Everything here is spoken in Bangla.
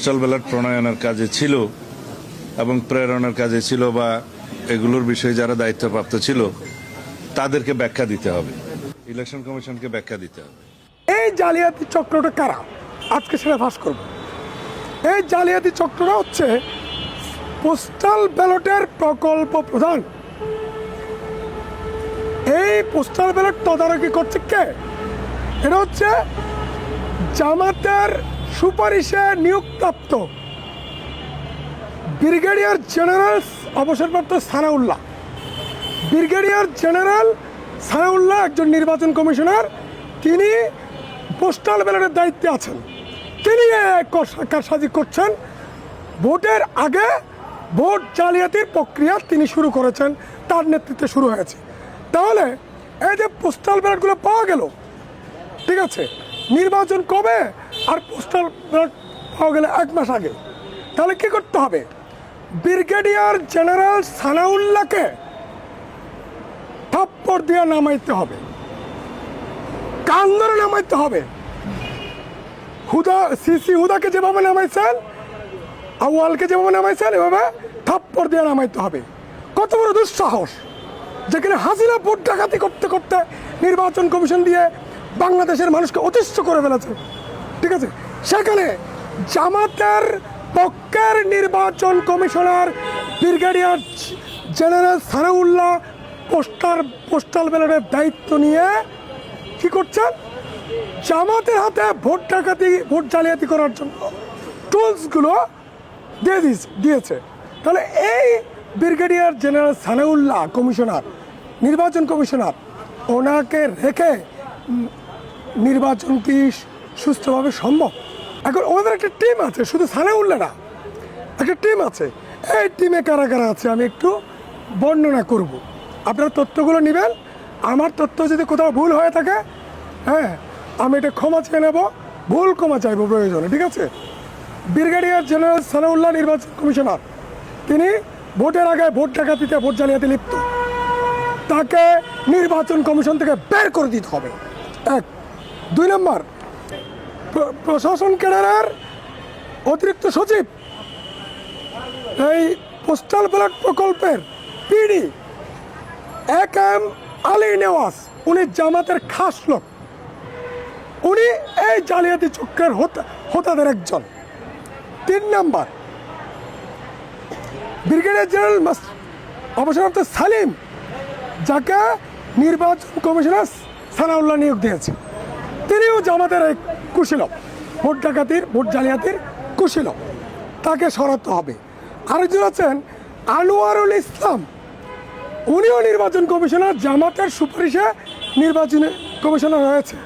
পোস্টাল ব্যালট প্রণয়নের কাজে ছিল এবং প্রেরণের কাজে ছিল বা এগুলোর বিষয়ে যারা দায়িত্বপ্রাপ্ত ছিল, তাদেরকে ব্যাখ্যা দিতে হবে। ইলেকশন কমিশনকে ব্যাখ্যা দিতে হবে। এই জালিয়াতি চক্রটা কারা? আজকে সেটা ফাঁস করব। এই জালিয়াতি চক্রটা হচ্ছে পোস্টাল ব্যালটের প্রকল্প প্রধান। এই পোস্টাল ব্যালট তদারকি করছে কে? এটা হচ্ছে জামাতের সুপারিশে নিয়োগপ্রাপ্ত ব্রিগেডিয়ার জেনারেল অবসরপ্রাপ্ত সানাউল্লাহ। ব্রিগেডিয়ার জেনারেল সানাউল্লাহ একজন নির্বাচন কমিশনার। তিনি পোস্টাল ব্যালটের দায়িত্বে আছেন। তিনি কারসাজি করছেন। ভোটের আগে ভোট জালিয়াতির প্রক্রিয়া তিনি শুরু করেছেন। তার নেতৃত্বে শুরু হয়েছে। তাহলে এই যে পোস্টাল ব্যালটগুলো পাওয়া গেল, ঠিক আছে? নির্বাচন কবে? আর পোস্টাল ব্যালট পাওয়া গেলে এক মাস আগে। তাহলে কি করতে হবে? ব্রিগেডিয়ার জেনারেল সানাউল্লাহকে থাপ্পড় দিয়ে নামাইতে হবে। কান ধরে নামাইতে হবে। হুদা, সিসি হুদাকে যেভাবে নামাইছেন, আউয়ালকে যেভাবে নামাইছেন, এভাবে থাপ্পড় দিয়ে নামাইতে হবে। কত বড় দুঃসাহস যেখানে হাজিরা ভোট ডাকাতি করতে করতে নির্বাচন কমিশন দিয়ে বাংলাদেশের মানুষকে অতিষ্ঠ করে ফেলেছে। ঠিক আছে? সেখানে জামাতের পক্ষের নির্বাচন commissioner brigadier general Sanaullah poster, postal ব্যালটের দায়িত্ব নিয়ে কি করছেন? জামাতের হাতে ভোট ডাকাতি, ভোট জালিয়াতি করার জন্য টুলসগুলো দিয়ে দিস, দিয়েছে। তাহলে এই ব্রিগেডিয়ার জেনারেল সানাউল্লাহ কমিশনার, নির্বাচন কমিশনার, ওনাকে রেখে নির্বাচন কি সুস্থভাবে সম্ভব? এখন ওদের একটা টিম আছে, শুধু সানাউল্লাহ না একটা টিম আছে। এই টিমে কারা কারা আছে আমি একটু বর্ণনা করব। আপনারা তথ্যগুলো নেবেন। আমার তথ্য যদি কোথাও ভুল হয়ে থাকে হ্যাঁ আমি এটা ক্ষমা চেয়ে নেব। ভুল ক্ষমা চাইব প্রয়োজনে, ঠিক আছে? ব্রিগেডিয়ার জেনারেল সানাউল্লাহ নির্বাচন কমিশনার। তিনি ভোটের আগে ভোট ডাকাতিতে ভোট জালিয়াতি লিপ্ত। তাকে নির্বাচন কমিশন থেকে বের করে দিতে হবে। এক দুই নম্বর, প্র- প্রশাসন ক্যাডারের অতিরিক্ত সচিব। এই পোস্টাল ব্যালট প্রকল্পের পিডি এক এম আলী নেওয়াজ, উনি জামাতের খাস লোক। উনি এই জালিয়াতি চক্রের হোতা, হোতাদের একজন। তিন নাম্বার, ব্রিগেডিয়ার জেনারেল অবসরপ্রাপ্ত সালিম, যাকে নির্বাচন কমিশনার সানাউল্লাহ নিয়োগ দিয়েছে। তিনিও জামাতের এক কুশীলক ভোট ডাকাতির, ভোট জালিয়াতির কুশীলক তাকে সরাতে হবে। আর আরেকজন আছেন, আনোয়ারুল ইসলাম। উনিও নির্বাচন কমিশনার, জামাতের সুপারিশে নির্বাচনে কমিশনার হয়েছে।